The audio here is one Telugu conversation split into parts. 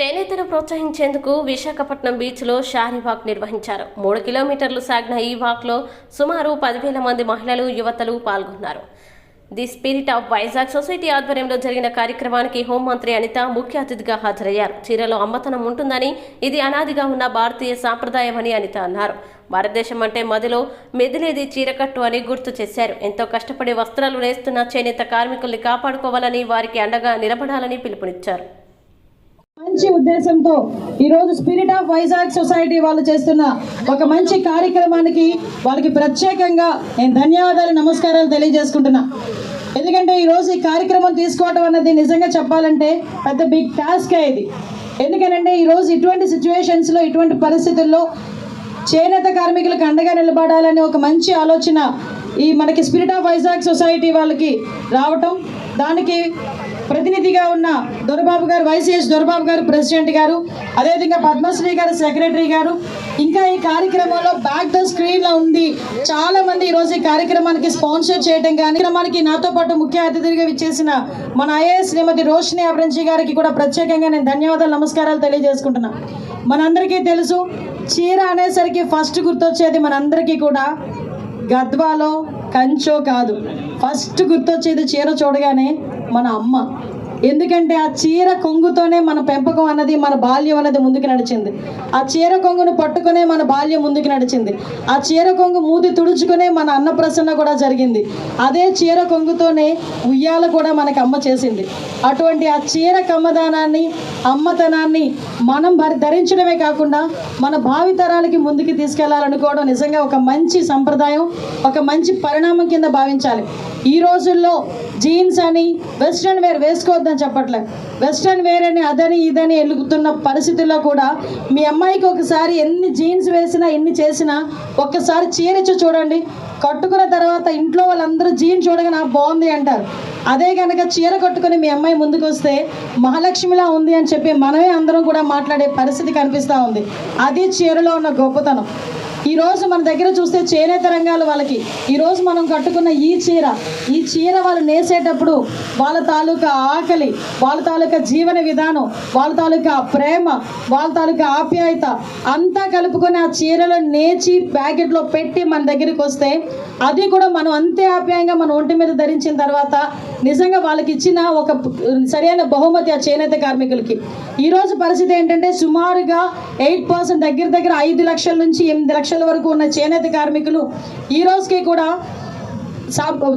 చేనేతను ప్రోత్సహించేందుకు విశాఖపట్నం బీచ్లో షారీ వాక్ నిర్వహించారు. మూడు కిలోమీటర్లు సాగిన ఈ వాక్లో సుమారు పదివేల మంది మహిళలు యువతలు పాల్గొన్నారు. The spirit of Vizag society ఆధ్వర్యంలో జరిగిన కార్యక్రమానికి హోంమంత్రి అనిత ముఖ్య అతిథిగా హాజరయ్యారు. చీరలో అమ్మతనం ఉంటుందని ఇది అనాదిగా ఉన్న భారతీయ సాంప్రదాయమని అనిత అన్నారు. భారతదేశం అంటే మదిలో మెదిలేది చీరకట్టు అని గుర్తు చేశారు. ఎంతో కష్టపడి వస్త్రాలు నేస్తున్న చేనేత కార్మికుల్ని కాపాడుకోవాలని వారికి అండగా నిలబడాలని పిలుపునిచ్చారు. మంచి ఉద్దేశంతో ఈరోజు స్పిరిట్ ఆఫ్ వైజాగ్ సొసైటీ వాళ్ళు చేస్తున్న ఒక మంచి కార్యక్రమానికి వాళ్ళకి ప్రత్యేకంగా నేను ధన్యవాదాలు నమస్కారాలు తెలియజేసుకుంటున్నా. ఎందుకంటే ఈరోజు ఈ కార్యక్రమం తీసుకోవడం అన్నది నిజంగా చెప్పాలంటే పెద్ద బిగ్ టాస్కే ఇది. ఎందుకనంటే ఈరోజు ఇటువంటి సిచ్యువేషన్స్లో ఇటువంటి పరిస్థితుల్లో చేనేత కార్మికులకు అండగా నిలబడాలనే ఒక మంచి ఆలోచన ఈ మనకి స్పిరిట్ ఆఫ్ వైజాగ్ సొసైటీ వాళ్ళకి రావటం. దానికి ప్రతినిధిగా ఉన్న దొరబాబు గారు వైసీఎస్ దొరబాబు గారు ప్రెసిడెంట్ గారు అదేవిధంగా పద్మశ్రీ గారు సెక్రటరీ గారు. ఇంకా ఈ కార్యక్రమంలో బ్యాక్ ద స్క్రీన్లో ఉంది. చాలా మంది ఈరోజు ఈ కార్యక్రమానికి స్పాన్సర్ చేయడం కానీ కార్యక్రమానికి నాతో పాటు ముఖ్య అతిథిగా ఇచ్చేసిన మన ఐఏఎస్ శ్రీమతి రోషిని అబ్రంజీ గారికి కూడా ప్రత్యేకంగా నేను ధన్యవాదాలు నమస్కారాలు తెలియజేసుకుంటున్నా. మనందరికీ తెలుసు చీర అనేసరికి ఫస్ట్ గుర్తొచ్చేది మనందరికీ కూడా గద్వాలో కంచో కాదు. ఫస్ట్ గుర్తొచ్చేది చీర చూడగానే మన అమ్మ. ఎందుకంటే ఆ చీర కొంగుతోనే మన పెంపకం అన్నది మన బాల్యం అనేది ముందుకు నడిచింది. ఆ చీర కొంగును పట్టుకునే మన బాల్యం ముందుకు నడిచింది. ఆ చీర కొంగు మూతి తుడుచుకునే మన అన్నప్రసన్న కూడా జరిగింది. అదే చీర కొంగుతోనే ఉయ్యాల కూడా మనకు అమ్మ చేసింది. అటువంటి ఆ చీర కమ్మదానాన్ని అమ్మతనాన్ని మనం ధరించడమే కాకుండా మన భావితరాలకి ముందుకు తీసుకెళ్ళాలనుకోవడం నిజంగా ఒక మంచి సంప్రదాయం ఒక మంచి పరిణామం కింద భావించాలి. ఈ రోజుల్లో జీన్స్ అని వెస్ట్రన్ వేర్ అబద్ధం చెప్పట్లే. వెస్ట్రన్ వేర్ అని అదని ఇదని ఎలుగుతున్న పరిస్థితుల్లో కూడా మీ అమ్మాయికి ఒకసారి ఎన్ని జీన్స్ వేసినా ఎన్ని చేసినా ఒక్కసారి చీరిచ్చి చూడండి. కట్టుకున్న తర్వాత ఇంట్లో వాళ్ళందరూ జీన్స్ చూడగా బాగుంది అంటారు. అదే కనుక చీర కట్టుకొని మీ అమ్మాయి ముందుకు వస్తే మహాలక్ష్మిలా ఉంది అని చెప్పి మనమే అందరం కూడా మాట్లాడే పరిస్థితి కనిపిస్తూ ఉంది. అది చీరలో ఉన్న గొప్పతనం. ఈ రోజు మన దగ్గర చూస్తే చేనేత రంగాలు వాళ్ళకి. ఈరోజు మనం కట్టుకున్న ఈ చీర ఈ చీర వాళ్ళు నేసేటప్పుడు వాళ్ళ తాలూకా ఆకలి వాళ్ళ తాలూకా జీవన విధానం వాళ్ళ తాలూకా ప్రేమ వాళ్ళ తాలూకా ఆప్యాయత అంతా కలుపుకొని ఆ చీరలో నేచి ప్యాకెట్లో పెట్టి మన దగ్గరికి వస్తే అది కూడా మనం అంతే ఆప్యాయంగా మన ఒంటి మీద ధరించిన తర్వాత నిజంగా వాళ్ళకి ఇచ్చిన ఒక సరైన బహుమతి ఆ చేనేత కార్మికులకి. ఈరోజు పరిస్థితి ఏంటంటే సుమారుగా ఎయిట్ పర్సెంట్ దగ్గర దగ్గర ఐదు లక్షల నుంచి ఎనిమిది లక్షల వరకు ఉన్న చేనేత కార్మికులు ఈ రోజుకి కూడా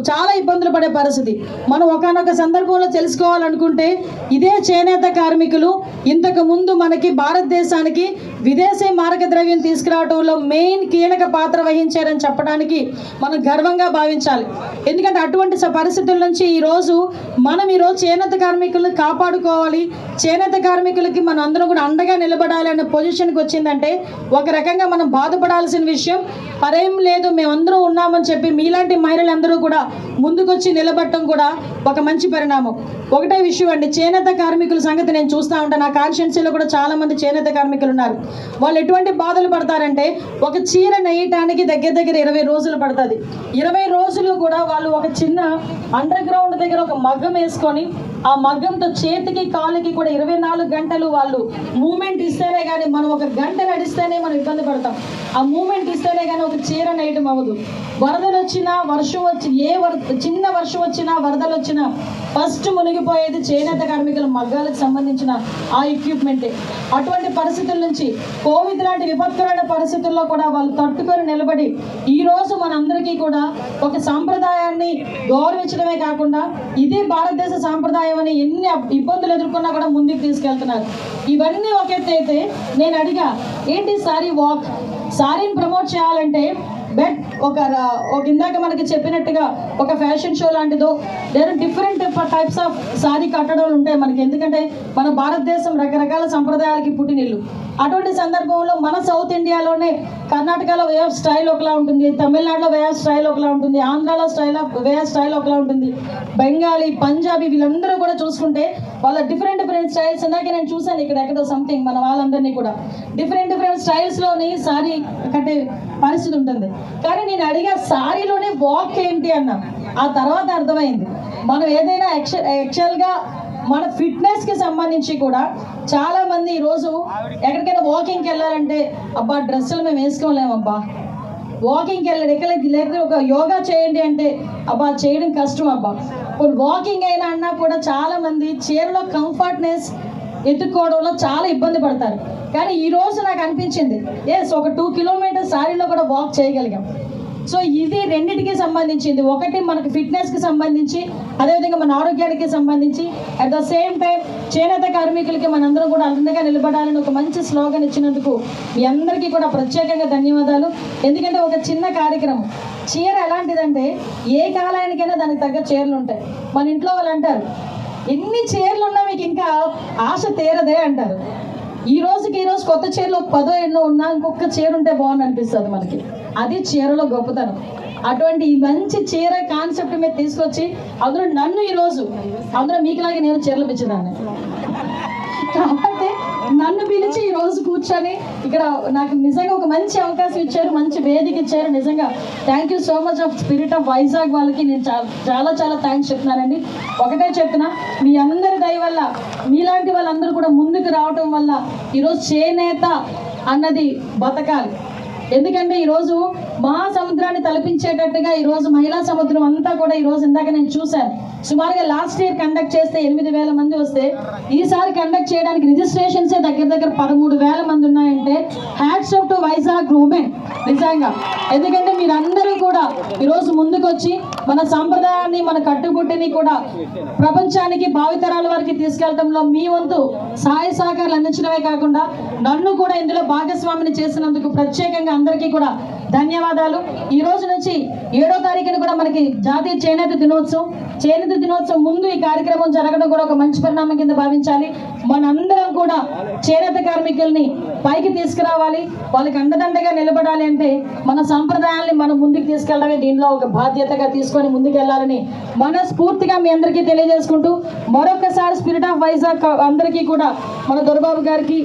చాలా ఇబ్బందులు పడే పరిస్థితి. మనం ఒకనొక సందర్భంలో తెలుసుకోవాలనుకుంటే ఇదే చేనేత కార్మికులు ఇంతకు ముందు మనకి భారతదేశానికి విదేశీ మారక ద్రవ్యం తీసుకురావడంలో మెయిన్ కీలక పాత్ర వహించారని చెప్పడానికి మనం గర్వంగా భావించాలి. ఎందుకంటే అటువంటి పరిస్థితుల నుంచి ఈరోజు మనం ఈరోజు చేనేత కార్మికులను కాపాడుకోవాలి. చేనేత కార్మికులకి మనం అందరం కూడా అండగా నిలబడాలి అనే పొజిషన్కి వచ్చిందంటే ఒక రకంగా మనం బాధపడాల్సిన విషయం. పరేం లేదు మేమందరం ఉన్నామని చెప్పి మీలాంటి మహిళలందరూ కూడా ముందుకొచ్చి నిలబడటం కూడా ఒక మంచి పరిణామం. ఒకటే విషయం అండి చేనేత కార్మికుల సంగతి నేను చూస్తూ ఉంటాను నా కాన్షియన్సీలో కూడా చాలామంది చేనేత కార్మికులు ఉన్నారు. వాళ్ళు ఎటువంటి బాధలు పడతారంటే ఒక చీర నేయటానికి దగ్గర దగ్గర ఇరవై రోజులు పడుతుంది. ఇరవై రోజులు కూడా వాళ్ళు ఒక చిన్న అండర్ గ్రౌండ్ దగ్గర ఒక మగ్గం వేసుకొని ఆ మగ్గంతో చేతికి కాలుకి కూడా ఇరవై నాలుగు గంటలు వాళ్ళు మూమెంట్ ఇస్తేనే కానీ మనం ఒక గంట నడిస్తేనే మనం ఇబ్బంది పడతాం. ఆ మూమెంట్ ఇస్తేనే కానీ ఒక చీర నేయటం అవ్వదు. వరదలు వచ్చినా వర్షం వచ్చి ఏ వర చిన్న వర్షం వచ్చినా వరదలు వచ్చినా ఫస్ట్ మునిగిపోయేది చేనేత కార్మికుల మగ్గాలకు సంబంధించిన ఆ ఎక్విప్మెంటే అటువంటి పరిస్థితుల నుంచి కోవిడ్ లాంటి విపత్కరమైన పరిస్థితుల్లో కూడా వాళ్ళు తట్టుకొని నిలబడి ఈరోజు మనందరికీ కూడా ఒక సాంప్రదాయాన్ని గౌరవించడమే కాకుండా ఇదే భారతదేశ సాంప్రదాయం అని ఎన్ని ఇబ్బందులు ఎదుర్కొన్నా కూడా ముందుకు తీసుకెళ్తున్నారు. ఇవన్నీ ఒక ఎత్తు అయితే నేను అడిగా ఏంటి సారీ వాక్? సారీని ప్రమోట్ చేయాలంటే బెట్ ఒక ఒక ఇందాక మనకి చెప్పినట్టుగా ఒక fashion show లాంటిదో there different types of sari కట్టడాలు ఉంటాయి మనకి. ఎందుకంటే మన భారతదేశం రకరకాల సంప్రదాయాలకి పుట్టినిల్లు. అటువంటి సందర్భంలో మన సౌత్ ఇండియాలోనే కర్ణాటకలో వే ఆఫ్ స్టైల్ ఒకలా ఉంటుంది తమిళనాడులో వే ఆఫ్ స్టైల్ ఒకలా ఉంటుంది ఆంధ్రాలో style of way of style ఒకలా ఉంటుంది. బెంగాలీ పంజాబీ వీళ్ళందరూ కూడా చూసుకుంటే వాళ్ళ డిఫరెంట్ డిఫరెంట్ స్టైల్స్ ఇందాక నేను చూశాను ఇక్కడ ఎక్కడో సంథింగ్ మన వాళ్ళందరినీ కూడా. డిఫరెంట్ డిఫరెంట్ స్టైల్స్లోని సారీ కట్టే పరిస్థితి ఉంటుంది. కానీ నేను అడిగా సారీలోనే వాక్ ఏంటి అన్నా ఆ తర్వాత అర్థమైంది. మనం ఏదైనా యాక్చువల్గా మన ఫిట్నెస్కి సంబంధించి కూడా చాలా మంది ఈరోజు ఎక్కడికైనా వాకింగ్కి వెళ్ళాలంటే అబ్బా డ్రెస్సులు మేము వేసుకోలేమబ్బా. వాకింగ్కి వెళ్ళండి ఎక్కడ లేకపోతే ఒక యోగా చేయండి అంటే అబ్బా చేయడం కష్టం అబ్బా. ఇప్పుడు వాకింగ్ అయినా అన్నా కూడా చాలా మంది చీరలో కంఫర్ట్నెస్ ఎత్తుక్కోవడంలో చాలా ఇబ్బంది పడతారు. కానీ ఈరోజు నాకు అనిపించింది ఎస్ ఒక టూ కిలోమీటర్స్ సారీలో కూడా వాక్ చేయగలిగాం. సో ఇది రెండింటికి సంబంధించింది. ఒకటి మనకు ఫిట్నెస్కి సంబంధించి అదేవిధంగా మన ఆరోగ్యానికి సంబంధించి. అట్ ద సేమ్ టైం చేనేత కార్మికులకి మనందరం కూడా అందంగా నిలబడాలని ఒక మంచి స్లోగన్ ఇచ్చినందుకు మీ అందరికీ కూడా ప్రత్యేకంగా ధన్యవాదాలు. ఎందుకంటే ఒక చిన్న కార్యక్రమం. చీర ఎలాంటిదంటే ఏ కాలానికైనా దానికి తగ్గ చీరలు ఉంటాయి. మన ఇంట్లో వాళ్ళు అంటారు ఎన్ని చీరలు ఉన్నా మీకు ఇంకా ఆశ తీరదే అంటారు. ఈ రోజుకి ఈ రోజు కొత్త చీరలు పదో ఎన్నో ఉన్నా ఇంకొక చీర ఉంటే బాగుంది అనిపిస్తుంది మనకి. అది చీరలో గొప్పతనం. అటువంటి ఈ మంచి చీర కాన్సెప్ట్ మీద తీసుకొచ్చి అందులో నన్ను ఈరోజు అందులో మీకులాగే నేను చీరలు పిచ్చినాను కాబట్టి నన్ను పిలిచి ఈ రోజు కూర్చొని ఇక్కడ నాకు నిజంగా ఒక మంచి అవకాశం ఇచ్చారు మంచి వేదిక ఇచ్చారు. నిజంగా thank you so much of spirit of Vizag వాళ్ళకి నేను చాలా చాలా థ్యాంక్స్ చెప్తున్నానండి. ఒకటే చెప్తున్నా మీ అందరి దయ వల్ల మీలాంటి వాళ్ళందరూ కూడా ముందుకు రావటం వల్ల ఈరోజు చేనేత అన్నది బతకాలి. ఎందుకంటే ఈరోజు మహాసముద్రాన్ని తలపించేటట్టుగా ఈరోజు మహిళా సముద్రం అంతా కూడా ఈరోజు ఇందాక నేను చూశాను. సుమారుగా లాస్ట్ ఇయర్ కండక్ట్ చేస్తే ఎనిమిది వేల మంది వస్తే ఈసారి కండక్ట్ చేయడానికి రిజిస్ట్రేషన్సే దగ్గర దగ్గర పదమూడు వేల మంది ఉన్నాయంటే hats off to Vizag women నిజంగా. ఎందుకంటే మీరందరూ కూడా ఈరోజు ముందుకొచ్చి మన సాంప్రదాయాన్ని మన కట్టుబుట్టిని కూడా ప్రపంచానికి భావితరాల వారికి తీసుకెళ్ళడంలో మీ వంతు సహాయ సహకారాలు అందించడమే కాకుండా నన్ను కూడా ఇందులో భాగస్వామిని చేసినందుకు ప్రత్యేకంగా అందరికీ కూడా ధన్యవాదాలు. ఈ రోజు నుంచి ఏడో తారీఖున కూడా మనకి జాతీయ చేనేత దినోత్సవం. చేనేత దినోత్సవం ముందు ఈ కార్యక్రమం జరగడం కూడా ఒక మంచి పరిణామం కింద భావించాలి. మనందరం కూడా చేనేత కార్మికుల్ని పైకి తీసుకురావాలి. వాళ్ళకి అండదండగా నిలబడాలి అంటే మన సాంప్రదాయాల్ని మనం ముందుకు తీసుకెళ్ళడమే దీనిలో ఒక బాధ్యతగా తీసుకొని ముందుకెళ్ళాలని మనస్ఫూర్తిగా మీ అందరికీ తెలియజేసుకుంటూ మరొకసారి స్పిరిట్ ఆఫ్ వైజాగ్ అందరికీ కూడా మన దొరబాబు గారికి